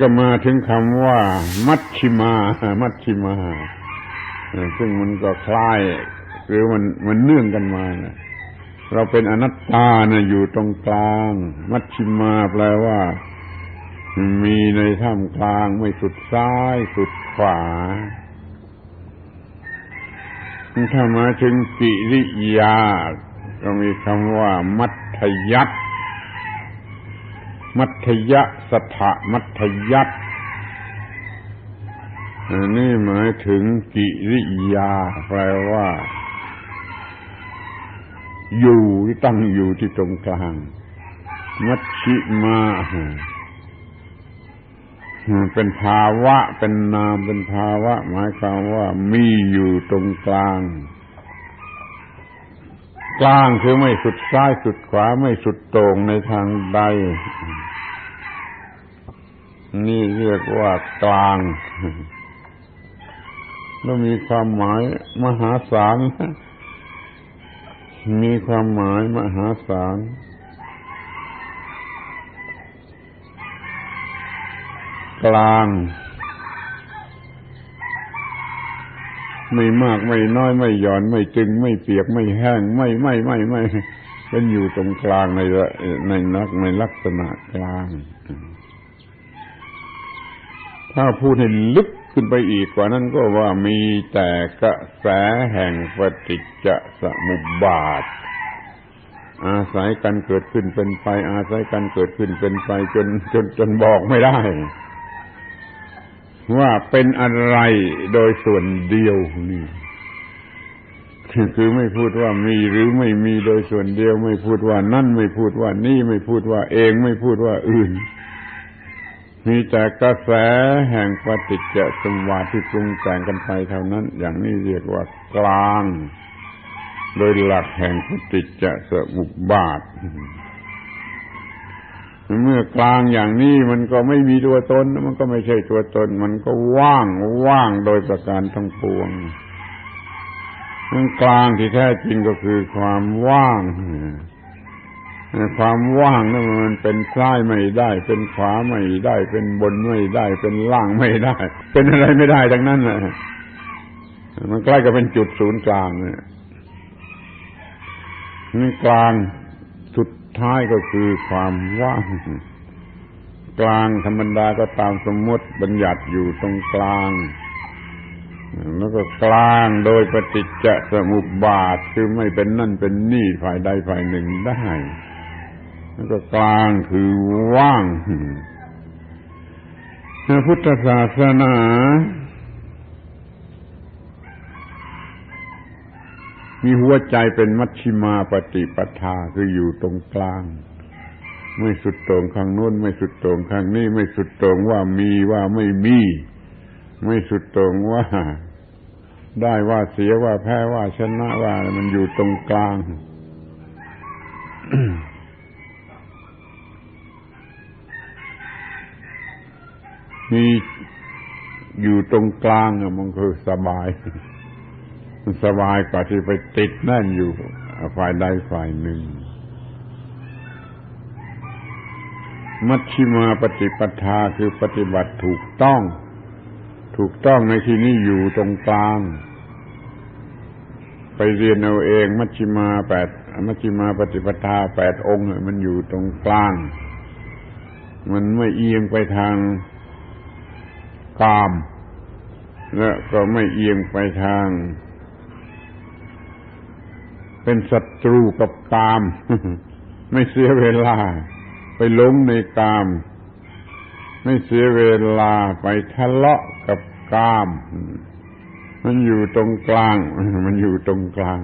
ก็มาถึงคำว่า มัชชิมา มัชชิมา ซึ่งมันก็คล้ายหรือมันมันเนื่องกันมานะเราเป็นอนัตตานะอยู่ตรงกลาง มัชชิมาแปลว่า มีในท่ามกลางไม่สุดซ้าย สุดขวาถ้ามาถึงกิริยา ก็มีคำว่า มัธยัต มัธยสถะมัธยัตอันนี้หมายถึงกิริยาแปลว่า อยู่ที่ตั้งอยู่ที่ตรงกลาง มัชชิมาเป็นภาวะ เป็นนามเป็นภาวะ หมายความว่ามีอยู่ตรงกลาง กลางคือไม่สุดซ้ายสุดขวาไม่สุดต่งในทางใด นี่เรียกว่ากลางแล้วมีความหมายมหาศาลมีความหมายมหาศาลกลาง ไม่มากไม่น้อยไม่หย่อน ไม่จึงไม่เปียกไม่แห้ง ไม่ไม่ไม่ไม่เป็นอยู่ตรงกลางในในนักในลักษณะกลาง ถ้าพูดให้ลึกขึ้นไปอีกกว่านั้นก็ว่ามีแต่กระแสแห่งปฏิจจสมุปบาท อาศัยกันเกิดขึ้นเป็นไป อาศัยกันเกิดขึ้นเป็นไปจนจนจนบอกไม่ได้ ว่าเป็นอะไรโดยส่วนเดียวนี่คือไม่พูดว่ามีหรือไม่มีโดยส่วนเดียว ไม่พูดว่านั่นไม่พูดว่านี่ไม่พูดว่าเองไม่พูดว่าอื่น มีแต่กระแสแห่งปฏิจจสมวาที่ปรุงแต่งกันไปเท่านั้น อย่างนี้เรียกว่ากลาง โดยหลักแห่งปฏิจจสมุปบาท เมื่อกลางอย่างนี้มันก็ไม่มีตัวตน มันก็ไม่ใช่ตัวตน มันก็ว่างว่างโดยประการทั้งปวงมันกลางที่แท้จริงก็คือความว่าง ความว่างนั่นมันเป็นซ้ายไม่ได้ เป็นขวาไม่ได้ เป็นบนไม่ได้ เป็นล่างไม่ได้ เป็นอะไรไม่ได้ทั้งนั้นนะมันใกล้กับเป็นจุดศูนย์กลางเนี่ยนี่กลางสุดท้ายก็คือความว่างกลางธรรมดาก็ตามสมมติบัญญัติอยู่ตรงกลางแล้วก็กลางโดยปฏิจจสมุปบาทคือไม่เป็นนั่นเป็นนี่ฝ่ายใดฝ่ายหนึ่งได้ แล้วก็กลางคือว่างพุทธศาสนามีหัวใจเป็นมัชชิมาปฏิปทาคืออยู่ตรงกลาง ไม่สุดโต่งข้างโน้น ไม่สุดโต่งข้างนี้ ไม่สุดโต่งว่ามีว่าไม่มี ไม่สุดโต่งว่า ได้ว่าเสียว่าแพ้ว่าชนะว่ามันอยู่ตรงกลาง มีอยู่ตรงกลางมันคือสบาย มันสบายกว่าที่ไปติดแน่นอยู่ฝ่ายใดฝ่ายหนึ่ง มัชชิมาปฏิปทาคือปฏิบัติถูกต้อง ถูกต้องในที่นี้อยู่ตรงกลาง ไปเรียนเอาเอง มัชชิมาแปดมัชชิมาปฏิปทาแปดองค์มันอยู่ตรงกลาง มันไม่เอียงไปทาง กาม และก็ไม่เอียงไปทาง เป็นศัตรูกับกาม ไม่เสียเวลา ไปหลงในกาม ไม่เสียเวลาไปทะเลาะกับกาม มันอยู่ตรงกลาง มันอยู่ตรงกลาง